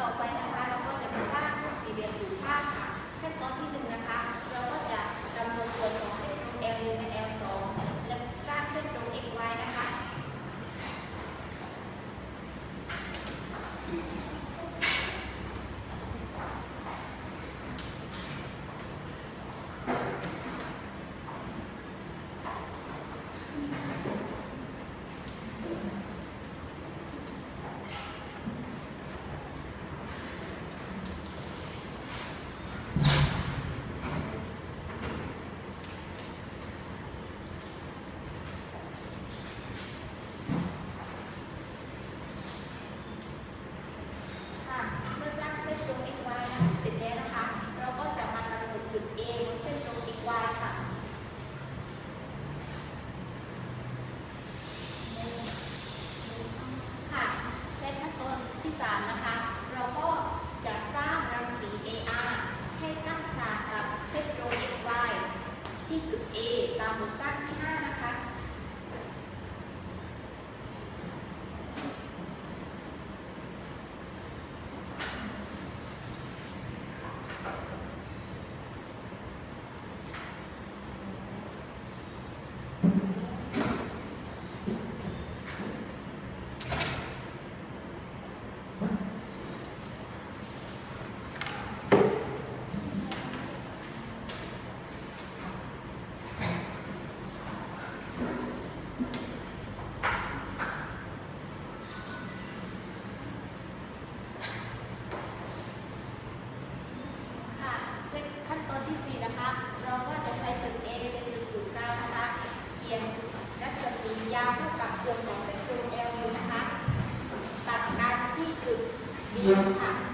ต่อไปนะคะเราก็จะมาสร้างสี่เหลี่ยมผืนผ้าค่ะขั้นตอนที่หนึ่งนะคะ เราก็จะกำหนดส่วนของเส้นตรง L1 และ L2 และสร้างเส้นตรง xy นะคะ ที่สามนะคะ Não.